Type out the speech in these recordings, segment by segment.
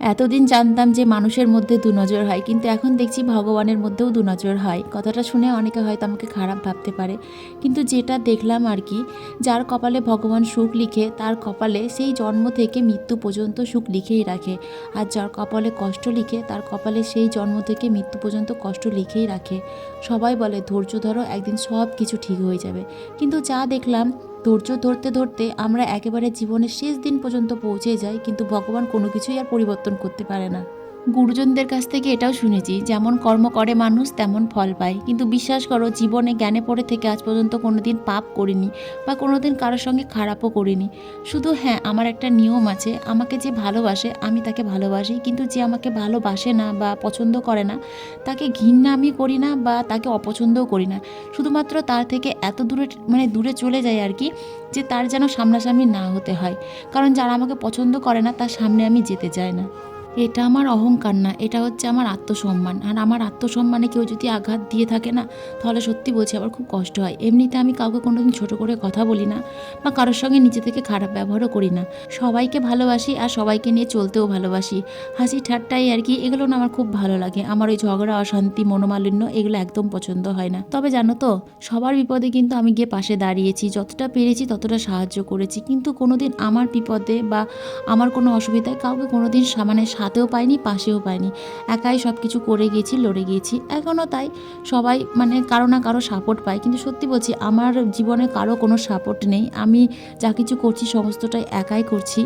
এতদিন জানতাম যে মানুষের মধ্যে দু নজর হয়, কিন্তু এখন দেখছি ভগবানের মধ্যেও দু নজর হয়। কথাটা শুনে অনেকে হয়তো আমাকে খারাপ ভাবতে পারে, কিন্তু যেটা দেখলাম আর কি, যার কপালে ভগবান সুখ লিখে, তার কপালে সেই জন্ম থেকে মৃত্যু পর্যন্ত সুখ লিখেই রাখে। আর যার কপালে কষ্ট লিখে, তার কপালে সেই জন্ম থেকে মৃত্যু পর্যন্ত কষ্ট লিখেই রাখে। সবাই বলে, ধৈর্য ধরো, একদিন সব কিছু ঠিক হয়ে যাবে। কিন্তু যা দেখলাম ধৈর্য ধরতে ধরতে আমরা একেবারে জীবনের শেষ দিন পর্যন্ত পৌঁছে যাই, কিন্তু ভগবান কোনো কিছুই আর পরিবর্তন করতে পারে না। গুরুজনদের কাছ থেকে এটাও শুনেছি, যেমন কর্ম করে মানুষ, তেমন ফল পায়। কিন্তু বিশ্বাস করো, জীবনে জ্ঞানে পড়ে থেকে আজ পর্যন্ত কোনোদিন পাপ করিনি বা কোনোদিন কারোর সঙ্গে খারাপও করিনি। শুধু হ্যাঁ আমার একটা নিয়ম আছে, আমাকে যে ভালোবাসে, আমি তাকে ভালোবাসি। কিন্তু যে আমাকে ভালোবাসে না বা পছন্দ করে না, তাকে ঘৃণা আমি করি না বা তাকে অপছন্দও করি না। শুধুমাত্র তার থেকে এত দূরে মানে দূরে চলে যায় আর কি, যে তার যেন সামনাসামনি না হতে হয়। কারণ যারা আমাকে পছন্দ করে না, তার সামনে আমি যেতে চাই না। এটা আমার অহংকার না, এটা হচ্ছে আমার আত্মসম্মান। আর আমার আত্মসম্মানে কেউ যদি আঘাত দিয়ে থাকে না, তাহলে সত্যি বলছি আমার খুব কষ্ট হয়। এমনিতে আমি কাউকে কোনোদিন ছোট করে কথা বলি না বা কারোর সঙ্গে নিজে থেকে খারাপ ব্যবহারও করি না। সবাইকে ভালোবাসি আর সবাইকে নিয়ে চলতেও ভালোবাসি। হাসি ঠাট্টাই আর কি, এগুলো না আমার খুব ভালো লাগে। আমার ওই ঝগড়া, অশান্তি, মনোমালিন্য এগুলো একদম পছন্দ হয় না। তবে জানো তো, সবার বিপদে কিন্তু আমি গিয়ে পাশে দাঁড়িয়েছি। যতটা পেরেছি ততটা সাহায্য করেছি। কিন্তু কোনোদিন আমার বিপদে বা আমার কোনো অসুবিধায় কাউকে কোনোদিন সামানে সাথেও পাইনি, পাশেও পাইনি। একাই সব কিছু করে গেছি লড়ে গিয়েছি। এখনও তাই। সবাই মানে কারও না কারও সাপোর্ট পায়। কিন্তু সত্যি বলছি, আমার জীবনে কারও কোনো সাপোর্ট নেই। আমি যা কিছু করছি, সমস্তটাই একাই করছি।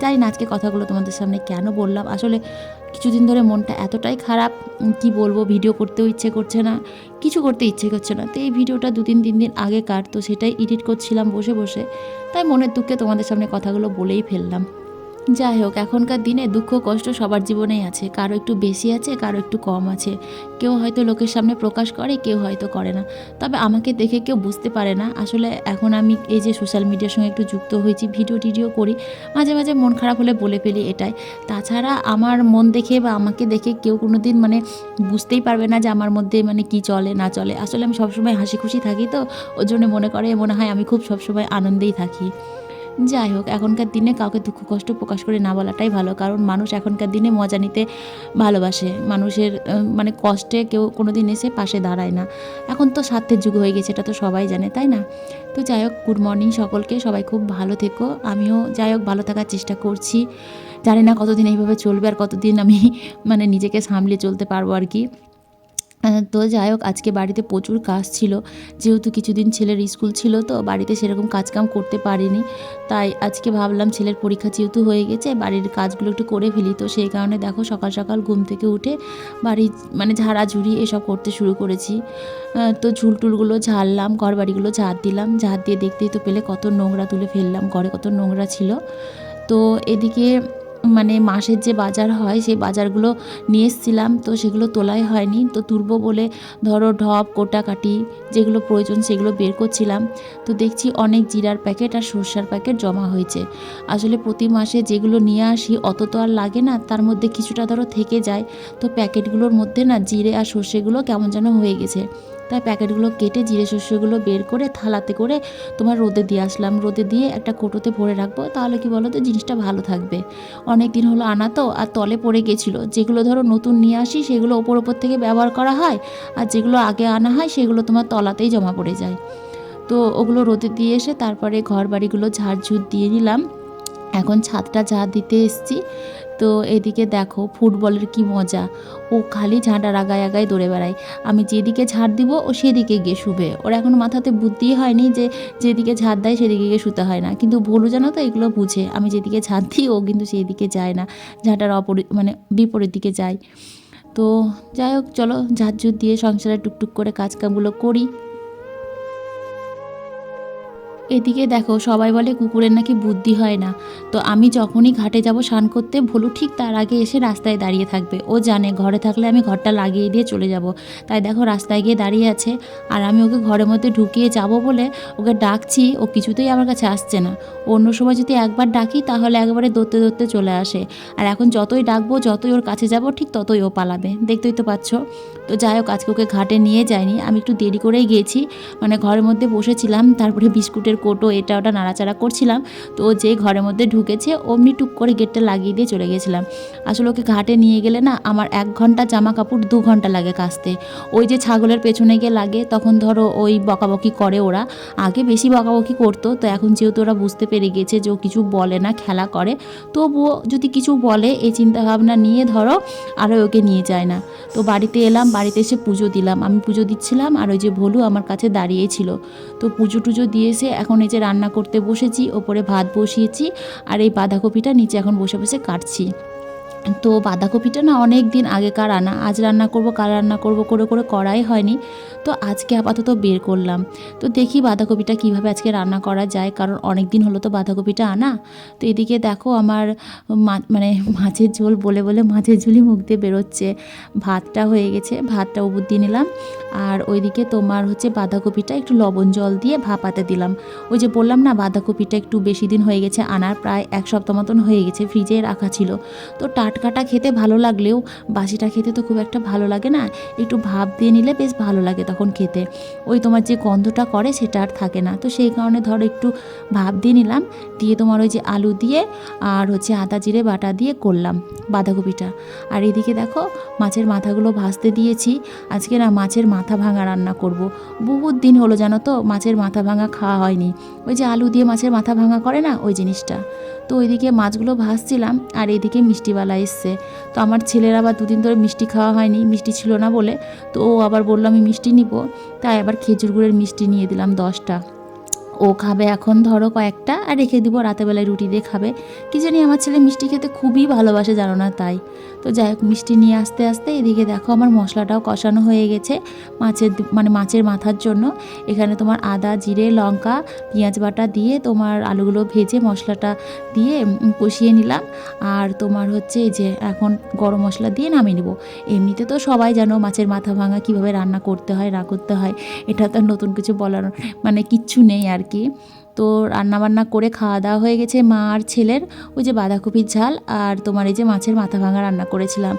জানি না আজকে কথাগুলো তোমাদের সামনে কেন বললাম। আসলে কিছুদিন ধরে মনটা এতটাই খারাপ, কি বলব ভিডিও করতেও ইচ্ছে করছে না, কিছু করতে ইচ্ছে করছে না। তো এই ভিডিওটা দু তিন তিন দিন আগে কার তো সেটাই এডিট করছিলাম বসে বসে। তাই মনের দুঃখে তোমাদের সামনে কথাগুলো বলেই ফেললাম। যাই হোক, এখনকার দিনে দুঃখ কষ্ট সবার জীবনেই আছে। কারও একটু বেশি আছে, কারও একটু কম আছে। কেউ হয়তো লোকের সামনে প্রকাশ করে, কেউ হয়তো করে না। তবে আমাকে দেখে কেউ বুঝতে পারে না। আসলে এখন আমি এই যে সোশ্যাল মিডিয়ার সঙ্গে একটু যুক্ত হয়েছি ভিডিও টিডিও করি, মাঝে মাঝে মন খারাপ হলে বলে ফেলি এটাই। তাছাড়া আমার মন দেখে বা আমাকে দেখে কেউ কোনো দিন মানে বুঝতেই পারবে না যে আমার মধ্যে মানে কি চলে, না চলে। আসলে আমি সবসময় হাসি খুশি থাকি তো, ওর জন্য মনে করে, মনে হয় আমি খুব সবসময় আনন্দেই থাকি। যাই হোক, এখনকার দিনে কাউকে দুঃখ কষ্ট প্রকাশ করে না বলাটাই ভালো, কারণ মানুষ এখনকার দিনে মজা নিতে ভালোবাসে। মানুষের মানে কষ্টে কেউ কোনো দিন এসে পাশে দাঁড়ায় না। এখন তো স্বার্থের যুগ হয়ে গেছে, এটা তো সবাই জানে, তাই না? তো যাই হোক গুড মর্নিং সকলকে, সবাই খুব ভালো থেকো। আমিও যাই হোক, ভালো থাকার চেষ্টা করছি। জানি না কতদিন এইভাবে চলবে আর কতদিন আমি মানে নিজেকে সামলে চলতে পারব আর কি। তো যাই হোক, আজকে বাড়িতে প্রচুর কাজ ছিল। যেহেতু কিছুদিন ছেলের স্কুল ছিল, তো বাড়িতে সেরকম কাজকাম করতে পারিনি। তাই আজকে ভাবলাম ছেলের পরীক্ষা যেহেতু হয়ে গেছে, বাড়ির কাজগুলো একটু করে ফেলি। তো সেই কারণে দেখো, সকাল সকাল ঘুম থেকে উঠে বাড়ি মানে ঝাড়াঝুড়ি এসব করতে শুরু করেছি। তো ঝুল টুলগুলো ঝাড়লাম ঘর বাড়িগুলো ঝাড় দিলাম। ঝাড় দিয়ে দেখতেই তো পেলে কত নোংরা তুলে ফেললাম, ঘরে কত নোংরা ছিল। তো এদিকে মানে মাসের যে বাজার হয়, সেই বাজারগুলো নিয়ে এসেছিলাম। তো সেগুলো তোলাই হয়নি। তো তুলবো বলে ধরো ঢপ, কোটাকাটি যেগুলো প্রয়োজন সেগুলো বের করছিলাম। তো দেখছি অনেক জিরার প্যাকেট আর সর্ষার প্যাকেট জমা হয়েছে। আসলে প্রতি মাসে যেগুলো নিয়ে আসি, অত তো আর লাগে না। তার মধ্যে কিছুটা ধরো থেকে যায়। তো প্যাকেটগুলোর মধ্যে না জিরে আর সর্ষেগুলো কেমন যেন হয়ে গেছে। তাই প্যাকেটগুলো কেটে জিরে শস্যগুলো বের করে থালাতে করে তোমার রোদে দিয়ে আসলাম। রোদে দিয়ে একটা কোটোতে ভরে রাখব, তাহলে কি বলো তো জিনিসটা ভালো থাকবে। অনেক দিন হলো আনা তো, আর তলে পড়ে গেছিল। যেগুলো ধরো নতুন নিয়ে আসি, সেগুলো ওপর ওপর থেকে ব্যবহার করা হয়, আর যেগুলো আগে আনা হয়, সেগুলো তোমার তলাতেই জমা পড়ে যায়। তো ওগুলো রোদে দিয়ে এসে তারপরে ঘর বাড়িগুলো ঝাড়ঝুট দিয়ে নিলাম। এখন ছাদটা ঝাড় দিতে এসছি। তো এদিকে দেখো ফুটবলের কি মজা। ও খালি ঝাঁটার আগায় আগায় দৌড়ে বেড়ায়। আমি যেদিকে ঝাড় দিব, ও সেদিকে গিয়ে শুবে। ওর এখন মাথাতে বুদ্ধি হয়নি যে যেদিকে ঝাড় দেয় সেদিকে গিয়ে শুতে হয় না। কিন্তু ভুলু জানো তো এগুলো বুঝে। আমি যেদিকে ঝাড় দিই, ও কিন্তু সেই দিকে যায় না। ঝাঁটার অপরি মানে বিপরীত দিকে যায়। তো যাই হোক, চলো ঝাড়ঝুট দিয়ে সংসারে টুকটুক করে কাজকামগুলো করি। এদিকে দেখো, সবাই বলে কুকুরের নাকি বুদ্ধি হয় না। তো আমি যখনই ঘাটে যাব স্নান করতে, ভুলু ঠিক তার আগে এসে রাস্তায় দাঁড়িয়ে থাকবে। ও জানে ঘরে থাকলে আমি ঘরটা লাগিয়ে দিয়ে চলে যাব। তাই দেখো রাস্তায় গিয়ে দাঁড়িয়ে আছে। আর আমি ওকে ঘরের মধ্যে ঢুকিয়ে যাব বলে ওকে ডাকছি, ও কিছুতেই আমার কাছে আসছে না। অন্য সময় যদি একবার ডাকি, তাহলে একবারে দৌড়তে দৌড়তে চলে আসে। আর এখন যতই ডাকবো, যতই ওর কাছে যাব, ঠিক ততই ও পালাবে। দেখতেই তো পাচ্ছ। তো যাই হোক, আজকে ওকে ঘাটে নিয়ে যায়নি আমি একটু দেরি করেই গিয়েছি। মানে ঘরের মধ্যে বসেছিলাম, তারপরে বিস্কুটের মাংসের কোটো, এটা ওটা নাড়াচাড়া করছিলাম। তো যে ঘরের মধ্যে ঢুকেছে, অমনি টুক করে গেটটা লাগিয়ে দিয়ে চলে গেছিলাম। আসলে ওকে ঘাটে নিয়ে গেলে না আমার এক ঘণ্টা জামা কাপড় দু ঘণ্টা লাগে কাচতে। ওই যে ছাগলের পেছনে গিয়ে লাগে, তখন ধরো ওই বকাবকি করে ওরা। আগে বেশি বকাবকি করতো, তো এখন যেহেতু ওরা বুঝতে পেরে গেছে যে ও কিছু বলে না, খেলা করে, তবুও যদি কিছু বলে, এই চিন্তাভাবনা নিয়ে ধরো আরও ওকে নিয়ে যায় না। তো বাড়িতে এলাম, বাড়িতে এসে পুজো দিলাম। আমি পুজো দিচ্ছিলাম, আর ওই যে ভলু আমার কাছে দাঁড়িয়েই ছিল তো পুজো টুজো দিয়ে এসে এখন এই যে রান্না করতে বসেছি, ওপরে ভাত বসিয়েছি, আর এই বাঁধাকপিটা নিচে এখন বসে বসে কাটছি। তো বাঁধাকপিটা না অনেক দিন আগেকার আনা আজ রান্না করব, কাল রান্না করব, করে করে করাই হয়নি। তো আজকে আপাতত বের করলাম। তো দেখি বাঁধাকপিটা কীভাবে আজকে রান্না করা যায়, কারণ অনেক দিন হলো তো বাঁধাকপিটা আনা। তো এদিকে দেখো আমার মানে মাছের ঝোল বলে বলে মাছের ঝোলই মুখ দিয়ে বেরোচ্ছে। ভাতটা হয়ে গেছে, ভাতটা উবুর দিয়ে নিলাম। আর ওইদিকে তোমার হচ্ছে বাঁধাকপিটা একটু লবণ জল দিয়ে ভাপাতে দিলাম। ওই যে বললাম না, বাঁধাকপিটা একটু বেশি দিন হয়ে গেছে আনার, প্রায় এক সপ্তাহ মতন হয়ে গেছে, ফ্রিজে রাখা ছিল। তো টাটকাটা খেতে ভালো লাগলেও বাসিটা খেতে তো খুব একটা ভালো লাগে না। একটু ভাব দিয়ে নিলে বেশ ভালো লাগে তখন খেতে। ওই তোমার যে গন্ধটা করে সেটা আর থাকে না। তো সেই কারণে ধরো একটু ভাব দিয়ে নিলাম। দিয়ে তোমার ওই যে আলু দিয়ে আর হচ্ছে আদা জিরে বাটা দিয়ে করলাম বাঁধাকপিটা। আর এদিকে দেখো মাছের মাথাগুলো ভাজতে দিয়েছি। আজকে না মাছের মাথা ভাঙা রান্না করব। বহুত দিন হলো জানো তো মাছের মাথা ভাঙা খাওয়া হয়নি। ওই যে আলু দিয়ে মাছের মাথা ভাঙা করে না ওই জিনিসটা। তো ওইদিকে মাছগুলো ভাজছিলাম আর এদিকে মিষ্টিওয়ালা এসছে। তো আমার ছেলের আবার দুদিন ধরে মিষ্টি খাওয়া হয়নি, মিষ্টি ছিল না বলে। তো ও আবার বলল, আমি মিষ্টি নিব। তাই আবার খেজুর গুড়ের মিষ্টি নিয়ে দিলাম দশটা। ও খাবে এখন ধরো কয়েকটা আর রেখে দিব রাতেবেলায় রুটি দিয়ে খাবে। কি জানি আমার ছেলে মিষ্টি খেতে খুবই ভালোবাসে, জানো না তাই। তো যাই হোক, মিষ্টি নিয়ে আসতে আসতে এদিকে দেখো আমার মশলাটাও কষানো হয়ে গেছে মাছের মানে মাছের মাথার জন্য। এখানে তোমার আদা, জিরে, লঙ্কা, পেঁয়াজ বাটা দিয়ে তোমার আলুগুলো ভেজে মশলাটা দিয়ে কষিয়ে নিলাম। আর তোমার হচ্ছে যে এখন গরম মশলা দিয়ে নামিয়ে নেব। এমনিতে তো সবাই জানো মাছের মাথা ভাঙা কীভাবে রান্না করতে হয়, না করতে হয়, এটা তো নতুন কিছু বলার মানে কিচ্ছু নেই আর কি। তো রান্নাবান্না করে খাওয়া দাওয়া হয়ে গেছে। মা আর ছেলের ওই যে বাঁধাকপির ঝাল আর তোমার এই যে মাছের মাথা ভাঙা রান্না করেছিলাম।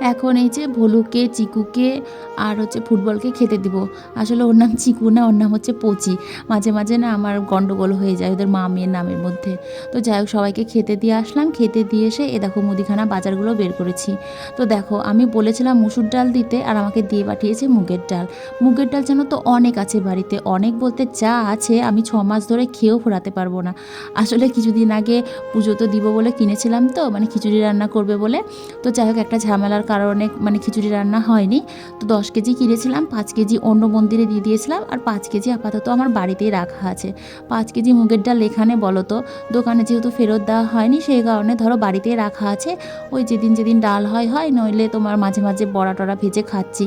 এখন এই যে ভলুকে চিকুকে আর হচ্ছে ফুটবলকে খেতে দিব। আসলে ওর নাম চিকু না, ওর নাম হচ্ছে পচি। মাঝে মাঝে না আমার গন্ডগোল হয়ে যায় ওদের মা মেয়ের নামের মধ্যে। তো যাই হোক, সবাইকে খেতে দিয়ে আসলাম। খেতে দিয়ে এসে এ দেখো মুদিখানা বাজারগুলো বের করেছি। তো দেখো, আমি বলেছিলাম মুসুর ডাল দিতে আর আমাকে দিয়ে পাঠিয়েছে মুগের ডাল। মুগের ডাল যেন তো অনেক আছে বাড়িতে। অনেক বলতে যা আছে আমি ছ মাস ধরে খেয়েও ফোরাতে পারব না। আসলে কিছুদিন আগে পুজো তো দিব বলে কিনেছিলাম তো মানে খিচুড়ি রান্না করবে বলে। তো যাই হোক, একটা ঝামেলার কারণে মানে খিচুড়ি রান্না হয়নি। তো দশ কেজি কিনেছিলাম, পাঁচ কেজি অন্য মন্দিরে দিয়ে দিয়েছিলাম আর পাঁচ কেজি আপাতত আমার বাড়িতেই রাখা আছে। পাঁচ কেজি মুগের ডাল এখানে বলো তো, দোকানে যেহেতু ফেরত দেওয়া হয়নি সেই কারণে ধরো বাড়িতেই রাখা আছে। ওই যেদিন যেদিন ডাল হয় হয় নইলে তোমার মাঝে মাঝে বড়া টড়া ভেজে খাচ্ছি।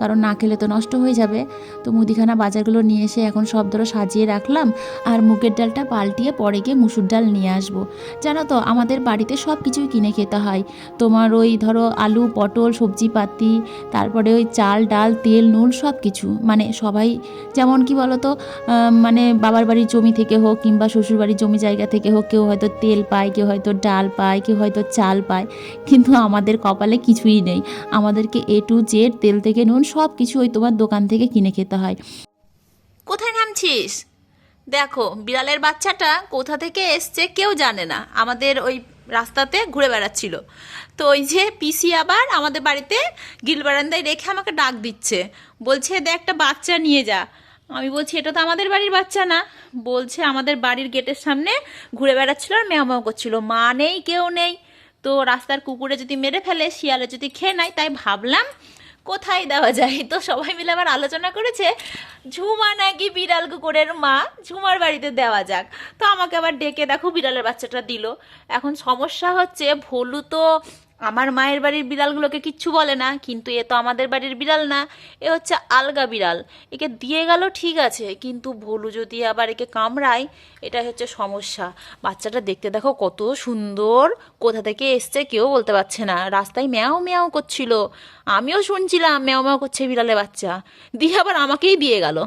কারণ না খেলে তো নষ্ট হয়ে যাবে। তো মুদিখানা বাজারগুলো নিয়ে এসে এখন সব ধরো সাজিয়ে রাখলাম আর মুগের ডালটা পাল্টিয়ে পরে গিয়ে মুসুর ডাল নিয়ে আসব। জানো তো, আমাদের বাড়িতে সব কিছুই কিনে খেতে হয়। তোমার ওই ধরো আলু, পটল সবজিপাতি তারপরে ওই চাল, ডাল, তেল, নুন সব কিছু। মানে সবাই যেমন কি বলো তো মানে বাবার বাড়ির জমি থেকে হোক কিংবা শ্বশুরবাড়ির জমি জায়গা থেকে হোক কেউ হয়তো তেল পায়, কেউ হয়তো ডাল পায়, কেউ হয়তো চাল পায়। কিন্তু আমাদের কপালে কিছুই নেই। আমাদেরকে এ টু জেড তেল থেকে নুন সব কিছু ওই তোমার দোকান থেকে কিনে খেতে হয়। কোথায় নামছিস? দেখো, বিড়ালের বাচ্চাটা কোথা থেকে এসছে কেউ জানে না। আমাদের ওই রাস্তাতে ঘুরে বেড়াচ্ছিল। তো ওই যে পিসি আবার আমাদের বাড়িতে গিল বারান্দায় রেখে আমাকে ডাক দিচ্ছে। বলছে, দে একটা বাচ্চা নিয়ে যা। আমি বলছি, এটা তো আমাদের বাড়ির বাচ্চা না। বলছে, আমাদের বাড়ির গেটের সামনে ঘুরে বেড়াচ্ছিল আর ম্যাও করছিল। মা নেই, কেউ নেই। তো রাস্তার কুকুরে যদি মেরে ফেলে, শিয়ালে যদি খেয়ে নেয়, তাই ভাবলাম কোথায় দেওয়া যায়? তো সবাই মিলে আবার আলোচনা করেছে, ঝুমা নাকি বিড়াল কুকুরের মা? ঝুমার বাড়িতে দেওয়া যাক। তো আমাকে আবার ডেকে দেখো, বিড়ালের বাচ্চাটা দিল। এখন সমস্যা হচ্ছে, ভলু তো আমার মায়ের বাড়ির বিড়ালগুলোকে কিচ্ছু বলে না, কিন্তু এ তো আমাদের বাড়ির বিড়াল না, এ হচ্ছে আলগা বিড়াল। একে দিয়ে গেল ঠিক আছে, কিন্তু ভলু যদি আবার একে কামড়ায় এটা হচ্ছে সমস্যা। বাচ্চাটা দেখতে দেখো কত সুন্দর, কোথা থেকে এসছে কেউ বলতে পারছে না। রাস্তায় ম্যাও ম্যাও করছিল। আমিও শুনছিলাম ম্যাও ম্যাও করছে বিড়ালে বাচ্চা। দিয়ে আবার আমাকেই দিয়ে গেল।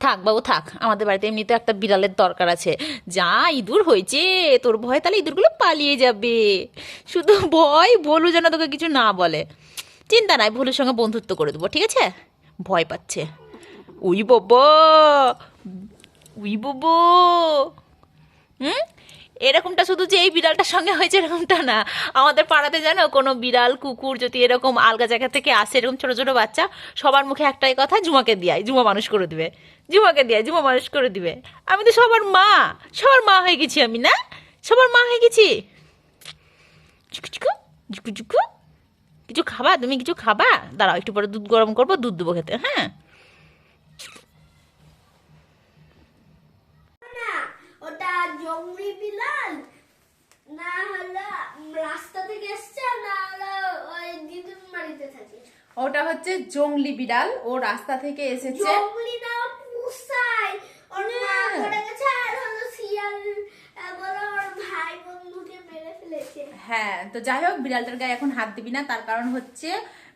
থাক বাবু, থাক। আমাদের বাড়িতে এমনিতে একটা বিড়ালের দরকার আছে। যা ইঁদুর হয়েছে, তোর ভয়, তাহলে ইঁদুরগুলো পালিয়ে যাবে। শুধু ভয় বলু যেন তোকে কিছু না বলে। চিন্তা নাই, ভুলুর সঙ্গে বন্ধুত্ব করে দেবো, ঠিক আছে? ভয় পাচ্ছে। উই বাবা! উই বব্ব হুম? এরকমটা শুধু যে এই বিড়ালটার সঙ্গে হয়েছে এরকমটা না। আমাদের পাড়াতে জানো, কোনো বিড়াল, কুকুর যদি এরকম আলগা জায়গা থেকে আসে, এরকম ছোটো ছোটো বাচ্চা, সবার মুখে একটাই কথা, জুমাকে দিয়াই জুমা মানুষ করে দিবে। জুমাকে দিয়াই জুমা মানুষ করে দিবে। আমি তো সবার মা সবার মা হয়ে গেছি আমি, না? সবার মা হয়ে গেছি। কিছু খাবা? তুমি কিছু খাবা? দাঁড়াও, একটু পরে দুধ গরম করব, দুধ দেবো খেতে হ্যাঁ না ওটা জঙ্গলি বিলাল না হলো রাস্তা থেকে এসছে না ওই দিদুন বাড়িতে থাকে। ওটা হচ্ছে জংলি বিড়াল ও রাস্তা থেকে এসেছে। জঙ্গলি না ওর মা হ্যাঁ। পড়ে গেছে আর হলো শিয়াল আহ, বলে ওর ভাই বন্ধুকে মেরে ফেলেছে। হ্যাঁ তো যাই হোক বিড়ালটার গায়ে এখন হাত দিবি না তার কারণ হচ্ছে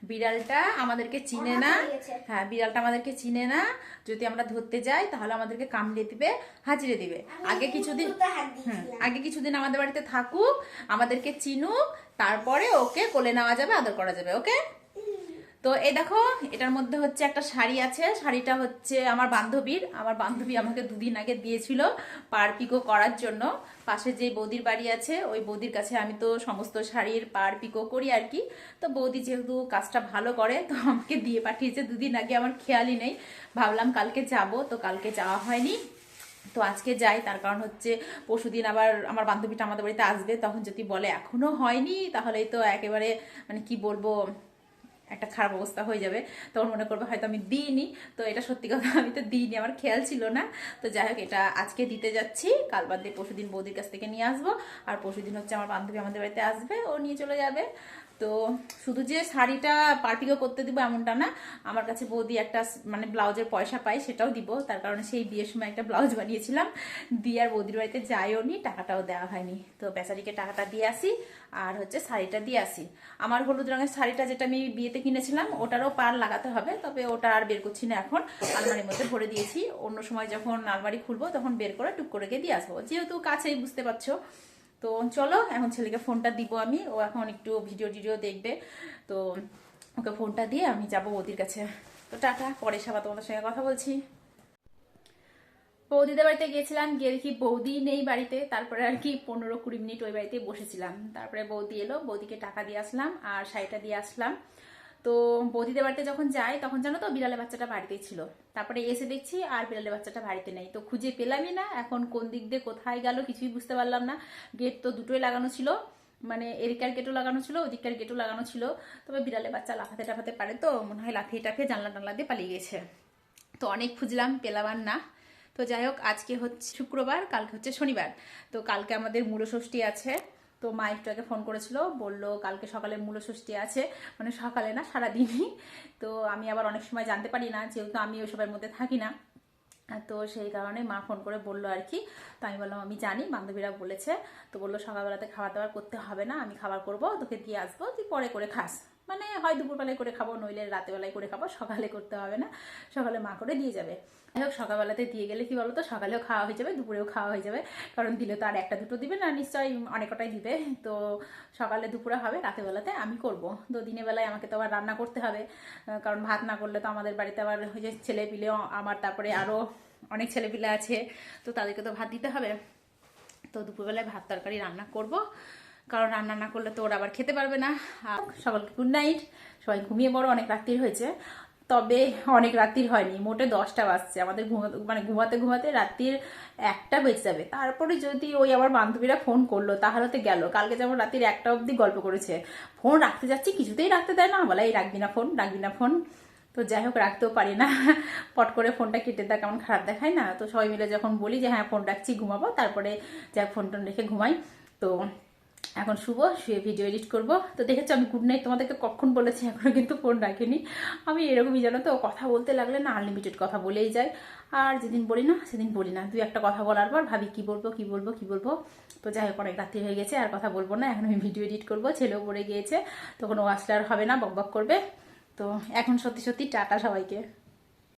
বিড়ালটা আমাদেরকে চিনে না। হ্যাঁ বিড়ালটা আমাদেরকে চিনে না। যদি আমরা ধরতে যাই তাহলে আমাদেরকে কামড়ে দিবে হাজিরে দিবে। আগে কিছুদিন হ্যাঁ। আগে কিছুদিন আমাদের বাড়িতে থাকুক আমাদেরকে চিনুক তারপরে ওকে কোলে নেওয়া যাবে আদর করা যাবে ওকে? তো এই দেখো, এটার মধ্যে হচ্ছে একটা শাড়ি আছে। শাড়িটা হচ্ছে আমার বান্ধবীর। আমার বান্ধবী আমাকে দুদিন আগে দিয়েছিল পার পিকো করার জন্য। পাশে যে বৌদির বাড়ি আছে, ওই বৌদির কাছে আমি তো সমস্ত শাড়ির পার পিকো করি আর কি। তো বৌদি যেহেতু কাজটা ভালো করে, তো আমাকে দিয়ে পাঠিয়েছে। দুদিন আগে আমার খেয়ালই নেই। ভাবলাম কালকে যাব, তো কালকে যাওয়া হয়নি। তো আজকে যাই, তার কারণ হচ্ছে পরশুদিন আবার আমার বান্ধবীটা আমাদের বাড়িতে আসবে। তখন যদি বলে এখনও হয়নি, তাহলেই তো একেবারে মানে কি বলব একটা খারাপ অবস্থা হয়ে যাবে। তখন মনে করবে হয়তো আমি দিইনি। তো এটা সত্যি কথা, আমি তো দিইনি, আমার খেয়াল ছিল না। তো যাই হোক, এটা আজকে দিতে যাচ্ছি। কাল বাদ দিয়ে পরশুদিন বৌদির কাছ থেকে নিয়ে আসব। আর পরশুদিন হচ্ছে আমার বান্ধবী আমাদের বাড়িতে আসবে, ও নিয়ে চলে যাবে। তো শুধু যে শাড়িটা পার্টিকে করতে দিব এমনটা না, আমার কাছে বৌদি একটা মানে ব্লাউজের পয়সা পাই সেটাও দিব। তার কারণে সেই বিয়ের সময় একটা ব্লাউজ বানিয়েছিলাম। দিয়ে আর বৌদির বাড়িতে যাইও নি, টাকাটাও দেওয়া হয়নি। তো বেচারিকে টাকাটা দিয়ে আসি আর হচ্ছে শাড়িটা দিয়ে আসি। আমার হলুদ রঙের শাড়িটা যেটা আমি বিয়েতে কিনেছিলাম, ওটারও পার লাগাতে হবে, তবে ওটা আর বের করছি না এখন। আলমারির মধ্যে ভরে দিয়েছি। অন্য সময় যখন আলমারি খুলবো, তখন বের করে টুক করে গিয়ে দিয়ে আসব। যেহেতু কাছেই, বুঝতে পারছ? তো চলো, এখন ছেলেকে ফোনটা দিব আমি। ও এখন একটু ভিডিও টিডিও দেখবে। তো ওকে ফোনটা দিয়ে আমি যাব বৌদির কাছে। তো টাটা, পরে সবার তোমাদের সঙ্গে কথা বলছি। বৌদিদের বাড়িতে গিয়েছিলাম, গিয়ে দেখি বৌদি নেই বাড়িতে। তারপরে আর কি পনেরো কুড়ি মিনিট ওই বাড়িতে বসেছিলাম। তারপরে বৌদি এলো, বৌদিকে টাকা দিয়ে আসলাম আর শাড়িটা দিয়ে আসলাম। তো বৌদিদের বাড়িতে যখন যাই, তখন জানো তো বিড়ালের বাচ্চাটা বাড়িতেই ছিল। তারপরে এসে দেখছি আর বিড়ালের বাচ্চাটা বাড়িতে নেই। তো খুঁজে পেলামই না, এখন কোন দিক দিয়ে কোথায় গেল কিছুই বুঝতে পারলাম না। গেট তো দুটোই লাগানো ছিল মানে এদিকার গেটও লাগানো ছিল, ওদিককার গেটও লাগানো ছিল। তবে বিড়ালের বাচ্চা লাফাতে টাফাতে পারে তো, মনে হয় লাফিয়ে টাফিয়ে জানলা টানলা দিয়ে পালিয়ে গেছে। তো অনেক খুঁজলাম, পেলাম আর না। তো যাই হোক, আজকে হচ্ছে শুক্রবার, কালকে হচ্ছে শনিবার। তো কালকে আমাদের মূলষষ্ঠী আছে। তো মা একটু আগে ফোন করেছিল, বলল কালকে সকালে মূলষষ্ঠী আছে মানে সকালে না, সারাদিনই। তো আমি আবার অনেক সময় জানতে পারি না, যেহেতু আমি ওসবের মধ্যে থাকি না। তো সেই কারণে মা ফোন করে বলল আর কি। তো আমি বললাম, আমি জানি, বান্ধবীরা বলেছে। তো বলল, সকালবেলাতে খাবার দাবার করতে হবে না, আমি খাবার করব, তোকে দিয়ে আসব, তুই পরে করে খাস। মানে হয় দুপুরবেলায় করে খাব, নইলে রাতেবেলায় করে খাব, সকালে করতে হবে না। সকালে মা করে দিয়ে যাবে। যাই হোক, সকালবেলাতে দিয়ে গেলে কি বলতো, সকালেও খাওয়া হয়ে যাবে, দুপুরেও খাওয়া হয়ে যাবে। কারণ দিলে তো আর একটা দুটো দিবে না, নিশ্চয়ই অনেকটাই দিবে। তো সকালে দুপুরে হবে, রাতেবেলাতে আমি করব। তো দিনের বেলায় আমাকে তো আবার রান্না করতে হবে। কারণ ভাত না করলে তো আমাদের বাড়িতে আবার ওই যে ছেলে পিলে আমার তারপরে আরও অনেক ছেলে পিলে আছে, তো তাদেরকে তো ভাত দিতে হবে। তো দুপুরবেলায় ভাত তরকারি রান্না করব। কারণ রান্না না করলে তো ওরা আবার খেতে পারবে না। সকালকে গুড নাইট সবাই ঘুমিয়ে বড় অনেক রাত্রির হয়েছে। তবে অনেক রাত্রির হয়নি, মোটে দশটা বাজছে। আমাদের ঘুমাতে মানে ঘুমাতে ঘুমাতে রাত্রির একটা বেজে যাবে। তারপরে যদি ওই আমার বান্ধবীরা ফোন করল, তাহলে তো গেল। কালকে যেমন রাত্রির একটা অবধি গল্প করেছে। ফোন রাখতে যাচ্ছি, কিছুতেই রাখতে দেয় না। বলে, এই, রাখবি না ফোন রাখবি না ফোন তো যাই হোক, রাখতেও পারি না। পট করে ফোনটা কেটে দেয়, কেমন খারাপ দেখায় না। তো সবাই মিলে যখন বলি যে হ্যাঁ ফোন রাখছি, ঘুমাবো। তারপরে যাক ফোন টোন রেখে ঘুমাই। তো এখন শুভ, শুয়ে ভিডিও এডিট করব। তো দেখেছ আমি গুড নাইট তোমাদেরকে কখন বলেছি, এখনও কিন্তু ফোন রাখিনি। আমি এরকমই জানো তো, কথা বলতে লাগলে না আনলিমিটেড কথা বলেই যায়। আর যেদিন বলি না, সেদিন বলি না। দুই একটা কথা বলার পর ভাবি কি বলব কি বলব কি বলব। তো যাই হোক, অনেক রাত্রি হয়ে গেছে, আর কথা বলব না। এখন আমি ভিডিও এডিট করব, ছেলেও পড়ে গিয়েছে। তখন ও আসলে আর হবে না, বক বক করবে। তো এখন সত্যি সত্যি টাটা সবাইকে।